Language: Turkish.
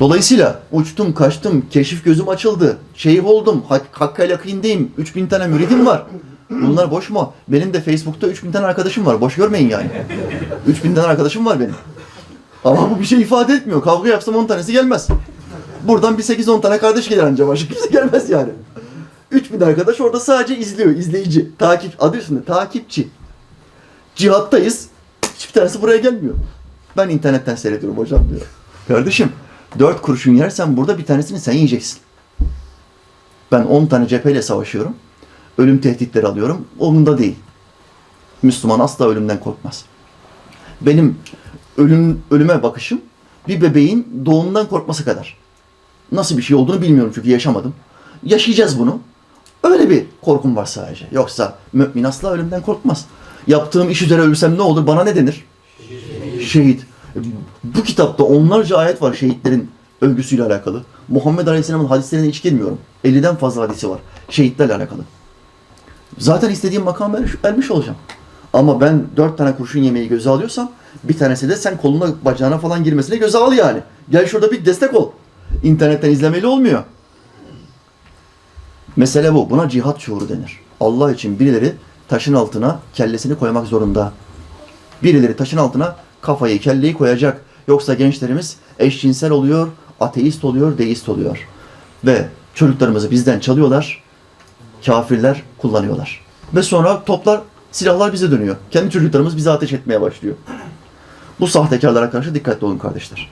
Dolayısıyla uçtum, kaçtım, keşif gözüm açıldı, şeyh oldum, hak, hakkıyla yakindeyim, 3000 tane müridim var. Bunlar boş mu? Benim de Facebook'ta 3000 tane arkadaşım var. Boş görmeyin yani. 3000 tane arkadaşım var benim. Ama bu bir şey ifade etmiyor. Kavga yapsam 10 tanesi gelmez. Buradan bir 8-10 tane kardeş gelir anca başka kimse gelmez yani. 3000 arkadaş orada sadece izliyor, izleyici. Takip, adı üstünde takipçi. Cihattayız. Hiçbir tanesi buraya gelmiyor. Ben internetten seyrediyorum hocam diyor. Kardeşim, dört kurşun yersen burada bir tanesini sen yiyeceksin. Ben 10 tane cepheyle savaşıyorum. Ölüm tehditleri alıyorum. Onun değil. Müslüman asla ölümden korkmaz. Benim ölüm ölüme bakışım bir bebeğin doğumundan korkması kadar. Nasıl bir şey olduğunu bilmiyorum çünkü yaşamadım. Yaşayacağız bunu. Öyle bir korkum var sadece. Yoksa mümin asla ölümden korkmaz. Yaptığım iş üzere ölürsem ne olur? Bana ne denir? Şehit. Bu kitapta onlarca ayet var şehitlerin övgüsüyle alakalı. Muhammed Aleyhisselam'ın hadislerine hiç girmiyorum. 50'den fazla hadisi var. Şehitlerle alakalı. Zaten istediğim makam ermiş, olacağım. Ama ben dört tane kurşun yemeği göze alıyorsam bir tanesi de sen koluna bacağına falan girmesine göze al yani. Gel şurada bir destek ol. İnternetten izlemeyle olmuyor. Mesele bu. Buna cihat şuuru denir. Allah için birileri taşın altına kellesini koymak zorunda. Birileri taşın altına kafayı, kelleyi koyacak. Yoksa gençlerimiz eşcinsel oluyor, ateist oluyor, deist oluyor. Ve çocuklarımızı bizden çalıyorlar, kafirler kullanıyorlar. Ve sonra toplar, silahlar bize dönüyor. Kendi çocuklarımız bize ateş etmeye başlıyor. Bu sahtekarlara karşı dikkatli olun kardeşler.